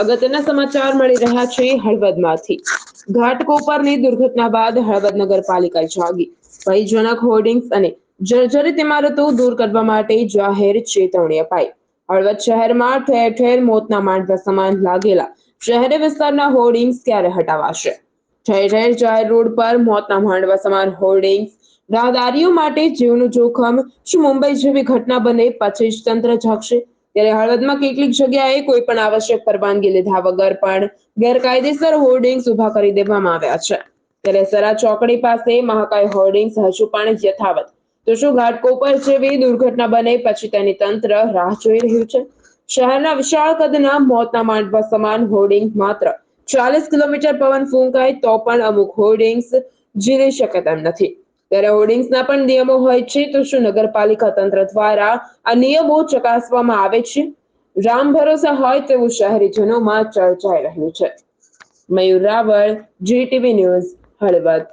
અગત્યના સમાચાર મળી રહ્યા છે, હળવદમાંથી. ઘાટકોપરની દુર્ઘટના બાદ હળવદ નગરપાલિકા જાગી. ભયજનક હોર્ડિંગ્સ અને જર્જરિત ઇમારતો દૂર કરવા માટે જાહેર ચેતવણી અપાઈ. હળવદ શહેરમાં ઠેર ઠેર મોતના માંડવા સમાન લાગેલા શહેરી વિસ્તારના હોર્ડિંગ્સ ક્યારે હટાવાશે? ઠેર ઠેર જાહેર રોડ પર મોતના માંડવા સમાન હોર્ડિંગ્સ. રાહદારીઓ માટે જીવનું જોખમ શું મુંબઈ જેવી ઘટના બને પછી જ તંત્ર જાગશે? ત્યારે હળવદમાં કેટલીક જગ્યાએ કોઈ પણ આવશ્યક પરવાનગી લીધા વગર પણ ગેરકાયદેસર હોર્ડિંગ્સ ઊભા કરી દેવામાં આવ્યા છે. ત્યારે સરા ચોકડી પાસે મહાકાય હોર્ડિંગ્સ હજુ પણ યથાવત. તો શું ઘાટકોપર જેવી દુર્ઘટના બને પછી તેની તંત્ર રાહ જોઈ રહ્યું છે? શહેરના વિશાળ કદના મોતના માંડવા સમાન હોર્ડિંગ માત્ર ચાલીસ કિલોમીટર પવન ફૂંકાય તો પણ અમુક હોર્ડિંગ્સ જીલી શકે તેમ નથી. ત્યારે હોર્ડિંગ્સના પણ નિયમો હોય છે, તો શું નગરપાલિકા તંત્ર દ્વારા આ નિયમો ચકાસવામાં આવે છે? રામ ભરોસા હોય તેવું શહેરીજનોમાં ચર્ચાઈ રહ્યું છે. Mayur Raval, GTV news, Halvad.